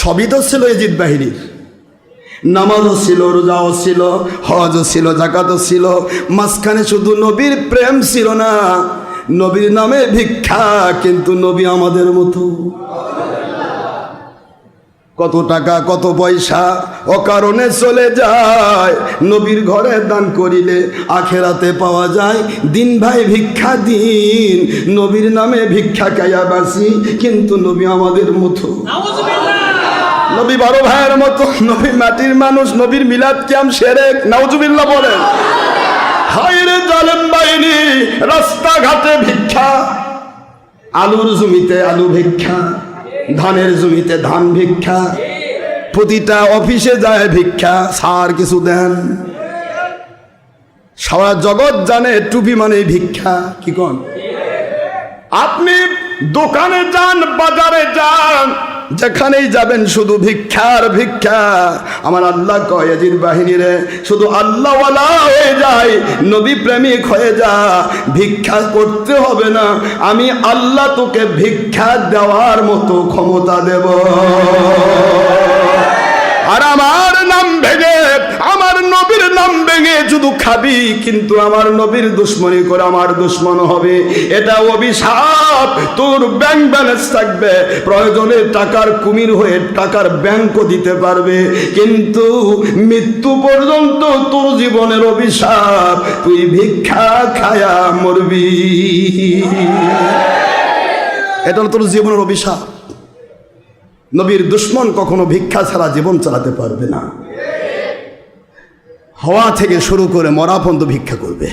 সবই তো ছিল এজিদ বাহিনীর নামাজও ছিল, রোজাও ছিল, হজও ছিল, জাকাতও ছিল, মাঝখানে শুধু নবীর প্রেম ছিল না, নবীর নামে ভিক্ষা, কিন্তু নবী আমাদের মতো। কত টাকা, কত পয়সা অকারণে চলে যায়, নবীর ঘরে দান করিলে আখেরাতে পাওয়া যায়, দিন ভাই ভিক্ষা দিন, নবীর নামে ভিক্ষা কায়া বাসি কিন্তু নবী আমাদের মতো। নবী বড় ভাইয়ের মতো, নবী মাটির মানুষ, নবীর মিলাদ ক্যাম সেরেক, নাউজুবিল্লাহ বলেন। হাইরে জালেম বাহিনী, রাস্তাঘাটে ভিক্ষা। আলুর জমিতে আলু ভিক্ষা, ধানের জমিতে ধান ভিক্ষা। প্রতিটা অফিসে যায় ভিক্ষা, সার কিছু দেন। সারা জগৎ জানে টুপি মানে ভিক্ষা, কি কন? আপনি দোকানে যান, বাজারে যান যেখানেই যাবেন শুধু ভিক্ষার ভিক্ষা। আমার আল্লাহ কয়েজির বাহিনীরে, শুধু আল্লাহওয়ালা হয়ে যায়, নবী প্রেমিক হয়ে যা, ভিক্ষা করতে হবে না। আমি আল্লাহ তোকে ভিক্ষা দেওয়ার মতো ক্ষমতা দেব। আর আমার নাম ভেঙে আমার নবীর নাম ভেঙে শুধু খাবি, কিন্তু আমার নবীর দুশ্মনী করে আমার দুশ্মন হবে। এটা অভিশাপ। তোর ব্যাংক ব্যালেন্স থাকবে। প্রয়োজনে টাকার কুমির হয়ে টাকার ব্যাংকও দিতে পারবে। কিন্তু মৃত্যু পর্যন্ত তোর জীবনের অভিশাপ। তুই ভিক্ষা খায়া মরবি। এটা হলো তোর জীবনের অভিশাপ। নবীর দুশ্মন কখনো ভিক্ষা ছাড়া জীবন চালাতে পারবে না। হওয়া থেকে শুরু করে মরা পর্যন্ত ভিক্ষা করবে।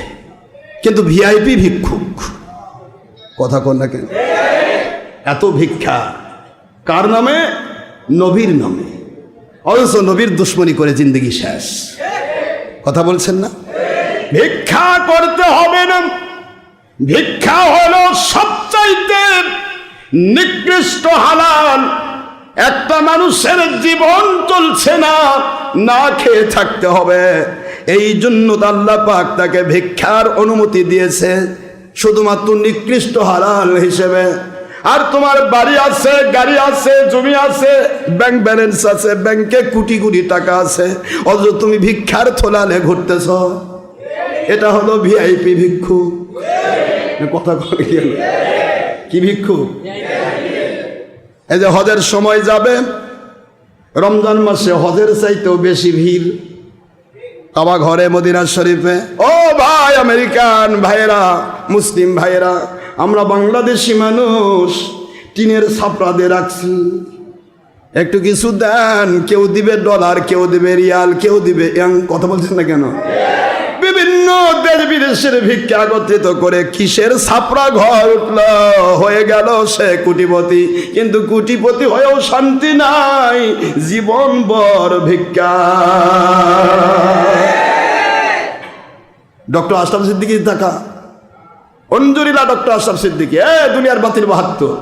কিন্তু ভিআইপি ভিক্ষুক। কথা কন না কেন? এত ভিক্ষা। কার নামে? নবীর নামে। অথচ নবীর দুশ্মনী করে জিন্দগি শেষ। কথা বলছেন না? ভিক্ষা করতে হবে না। ভিক্ষা হলো সবচাইতে নিকৃষ্ট হালাল। একটা মানুষের জীবন চলছে না। না খেয়ে থাকতে হবে। এই জন্য তো আল্লাহ পাক তাকে ভিক্ষার অনুমতি দিয়েছে, শুধুমাত্র নিকৃষ্ট হালাল হিসেবে। আর তোমার বাড়ি আছে, গাড়ি আছে, জমি আছে ব্যাংক ব্যালেন্স আছে ব্যাংকে কোটি কোটি টাকা আছে। অথচ তুমি ভিক্ষার থলালে ঘুরতেছ। এটা হলো ভিআইপি ভিক্ষু। কথা কি ভিক্ষু? এই যে হজের সময় যাবে রমজান মাসে হজের চাইতেও বেশি ভিড়। কাবা ঘরে, মদিনা শরীফে। ও ভাই আমেরিকান ভাইয়েরা, মুসলিম ভাইয়েরা, আমরা বাংলাদেশি মানুষ, টিনের ছাপড়া দিয়ে রাখছি। একটু কিছু দেন, কেউ দিবে ডলার কেউ দিবে রিয়াল কেউ দিবে কথা বলছেন না কেন? বিভিন্ন দেশ বিদেশের ভিক্ষা একত্রিত করে কিসের ছাপড়া ঘর উঠল? হয়ে গেল সে কুটিপতি। কিন্তু কুটিপতি হয়েও শান্তি নাই, জীবন বর ভিক্ষা। ডক্টর আশরাফ সিদ্দিকির থাকা অঞ্জুরিলা ডক্টর আশরাফ সিদ্দিকি, এ, দুনিয়ার বাতিল বাহাত্তর।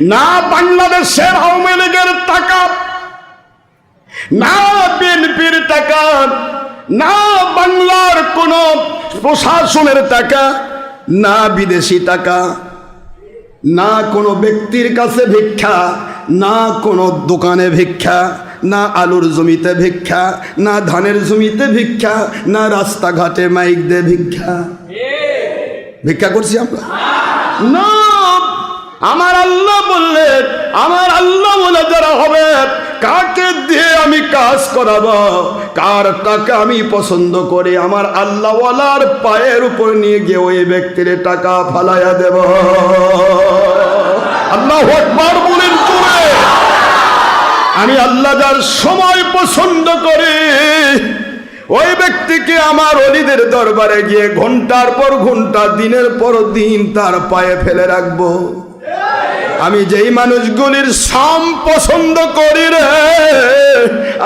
না বাংলাদেশের আওয়ামী লীগের টাকা, না বিএনপির টাকা না বাংলার কোন প্রশাসনের টাকা, না বিদেশি টাকা, না কোনো ব্যক্তির কাছে ভিক্ষা, না কোনো দোকানে ভিক্ষা, না আলুর জমিতে ভিক্ষা, না ধানের জমিতে ভিক্ষা, না রাস্তাঘাটে মাইক দিয়ে ভিক্ষা। ভিক্ষা করছি আমরা? না! আমার আল্লাহ বললেন আমার আল্লাহ বলে যারা হবে কাকে দিয়ে আমি কাজ করাবো? কার টাকা আমি পছন্দ করি আমার আল্লাহওয়ালার পায়ের উপর নিয়ে গিয়ে ওই ব্যক্তির টাকা ফালাইয়া দেব? আল্লাহ একবার বলেন আমি আল্লাহ যার সময় পছন্দ করি, ওই ব্যক্তিকে আমার অলিদের দরবারে গিয়ে ঘণ্টার পর ঘণ্টা, দিনের পর দিন তার পায়ে ফেলে রাখব। আমি যেই মানুষগুলির সাম পছন্দ করি রে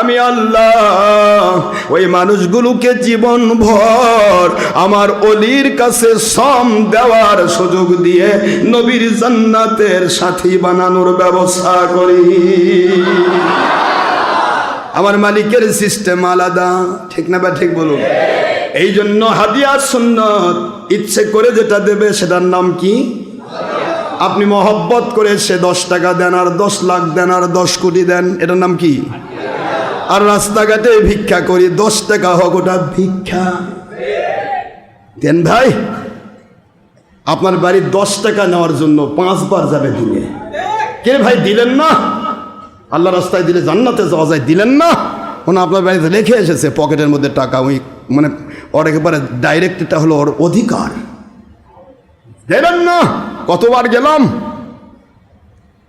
আমি আল্লাহ ওই মানুষগুলোকে জীবন ভর আমার অলির কাছে সম দেওয়ার সুযোগ দিয়ে নবীর জান্নাতের সাথী বানানোর ব্যবস্থা করি। আমার মালিকের সিস্টেম আলাদা ঠিক না বা ঠিক বলুন? এই জন্য হাদিয়া সুন্নত ইচ্ছে করে যেটা দেবে সেটার নাম কি? আপনি মহব্বত করে সে দশ টাকা দেন, আর দশ লাখ দেন, আর দশ কোটি দেন, এটার নাম কি? আর রাস্তাঘাটে ভিক্ষা করি, দশ টাকা হোক, ওটা ভিক্ষা। দেন ভাই, আপনার বাড়ি দশ টাকা নেওয়ার জন্য পাঁচবার যাবে দিনে। কে ভাই, দিলেন না? আল্লাহ রাস্তায় দিলে জান্নাতে যাওয়া যায়, দিলেন না? ওনা আপনার বাড়িতে রেখে এসেছে, পকেটের মধ্যে টাকা, ওই মানে ওর একেবারে ডাইরেক্ট এটা হলো ওর অধিকার। দেবেন না। কতবার গেলাম?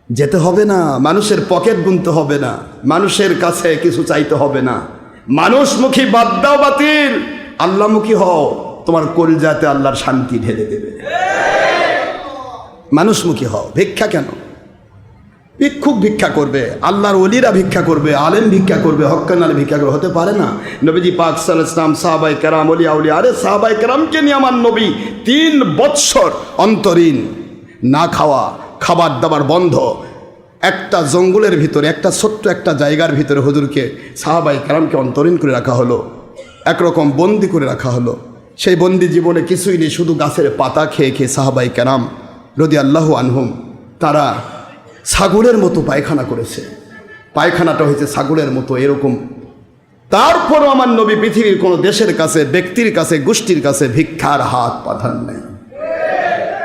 যেতে হবে না, মানুষের পকেট গুনতে হবে না, মানুষের কাছে কিছু চাইতে হবে না। মানুষমুখী বাদ দাও বাতিল আল্লাহমুখী হও, তোমার কলজাতে আল্লাহর শান্তি ঢেলে দেবে। মানুষমুখী হও, ভিক্ষা কেন? ভিক্ষুক ভিক্ষা করবে, আল্লাহর অলিরা ভিক্ষা করবে, আলেম ভিক্ষা করবে হক্কান আলে ভিক্ষা করবে, হতে পারে না? নবীজি পাক সাল ইসলাম সাহাবাই কেরাম অলি আউলি আরে সাহাবাই কেরামকে নিয়ে আমার নবী তিন বৎসর অন্তরীণ না খাওয়া, খাবার দাবার বন্ধ, একটা জঙ্গলের ভিতরে, একটা ছোট্ট একটা জায়গার ভিতরে হুজুরকে সাহাবাই কেরামকে অন্তরীণ করে রাখা হলো, একরকম বন্দি করে রাখা হলো। সেই বন্দি জীবনে কিছুই নেই, শুধু গাছের পাতা খেয়ে খেয়ে সাহাবাই কেরাম রদি আল্লাহ আনহুম, তারা ছাগলের মতো পায়খানা করেছে। পায়খানাটা হয়েছে সাগরের মতো এরকম। তারপরও আমার নবী পৃথিবীর কোনো দেশের কাছে, ব্যক্তির কাছে, গোষ্ঠীর কাছে ভিক্ষার হাত পাঠান নেই।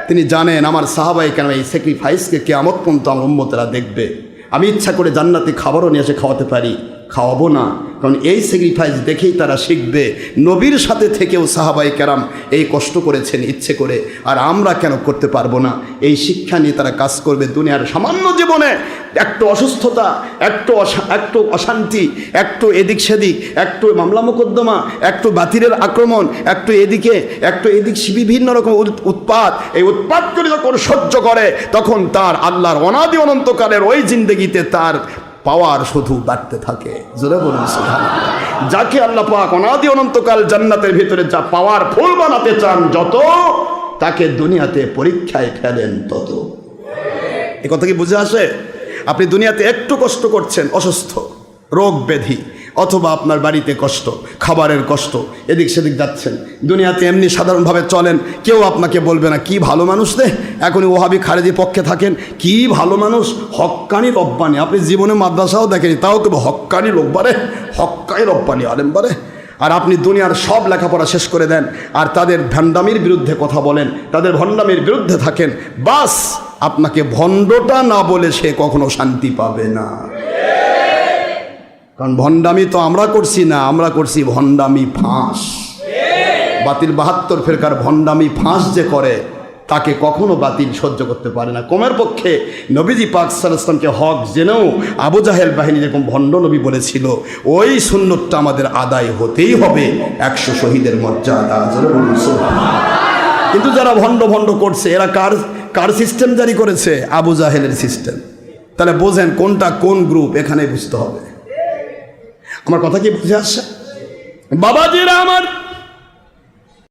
তিনি জানেন আমার সাহাবাই কেন এই স্যাক্রিফাইসকে কেয়ামত পর্যন্ত আমার উম্মতেরা দেখবে। আমি ইচ্ছা করে জান্নাতি খাবারও নিয়ে এসে খাওয়াতে পারি, খাওয়াবো না। কারণ এই স্যাক্রিফাইস দেখেই তারা শিখবে, নবীর সাথে থেকেও সাহাবাই কেরাম এই কষ্ট করেছেন, ইচ্ছে করে। আর আমরা কেন করতে পারব না? এই শিক্ষা নিয়ে তারা কাজ করবে দুনিয়ার সামান্য জীবনে। একটু অসুস্থতা, একটু একটু অশান্তি, একটু এদিক সেদিক, একটু মামলা মোকদ্দমা, একটু বাতিলের আক্রমণ, একটু এদিকে, একটু এদিক বিভিন্ন রকম উৎ- উৎপাত। এই উৎপাতগুলি যখন সহ্য করে, তখন তার আল্লাহর অনাদি অনন্তকালের ওই জিন্দগিতে তার পাওয়ার শুধু বাড়তে থাকে। জোরে বলুন সুধান যাকে আল্লাহ পাক অনাদি অনন্তকাল জান্নাতের ভিতরে যা পাওয়ার ফুল বানাতে চান, যত তাকে দুনিয়াতে পরীক্ষায় ফেলেন তত। এ কথা কি বুঝে আসে? আপনি দুনিয়াতে একটু কষ্ট করছেন, অসুস্থ, রোগ ব্যাধি অথবা আপনার বাড়িতে কষ্ট, খাবারের কষ্ট, এদিক সেদিক যাচ্ছেন। দুনিয়াতে এমনি সাধারণভাবে চলেন, কেউ আপনাকে বলবে না, কি ভালো মানুষ রে? এখনই ওহাবি খারেজি পক্ষে থাকেন। কি ভালো মানুষ? হক্কানি রব্বানি। আপনি জীবনে মাদ্রাসাও দেখেনি তাও কেবল হক্কানি লোক বারে হক্কানি রব্বানি আলেম বারে। আর আপনি দুনিয়ার সব লেখাপড়া শেষ করে দেন, আর তাদের ভণ্ডামির বিরুদ্ধে কথা বলেন, তাদের ভণ্ডামির বিরুদ্ধে থাকেন, বাস আপনাকে ভণ্ডটা না বলে সে কখনো শান্তি পাবে না। কারণ ভণ্ডামি তো আমরা করছি না, আমরা করছি ভণ্ডামি ফাঁস। বাতিল বাহাত্তর ফেরকার ভণ্ডামি ফাঁস যে করে, তাকে কখনো বাতিল সহ্য করতে পারে না। কমের পক্ষে নবীজি পাক সাল্লামকে হক জেনেও আবু জাহেল বাহিনী যেরকম ভণ্ড নবী বলেছিল, ওই সুন্নতটা আমাদের আদায় হতেই হবে। একশো শহীদের মর্যাদা। কিন্তু যারা ভণ্ড ভণ্ড করছে, এরা কার কার সিস্টেম জারি করেছে? আবু জাহেলের সিস্টেম। তাহলে বোঝেন কোনটা কোন গ্রুপ এখানে বুঝতে হবে। আমার কথা কি বুঝে আসছে? বাবাজিরা আমার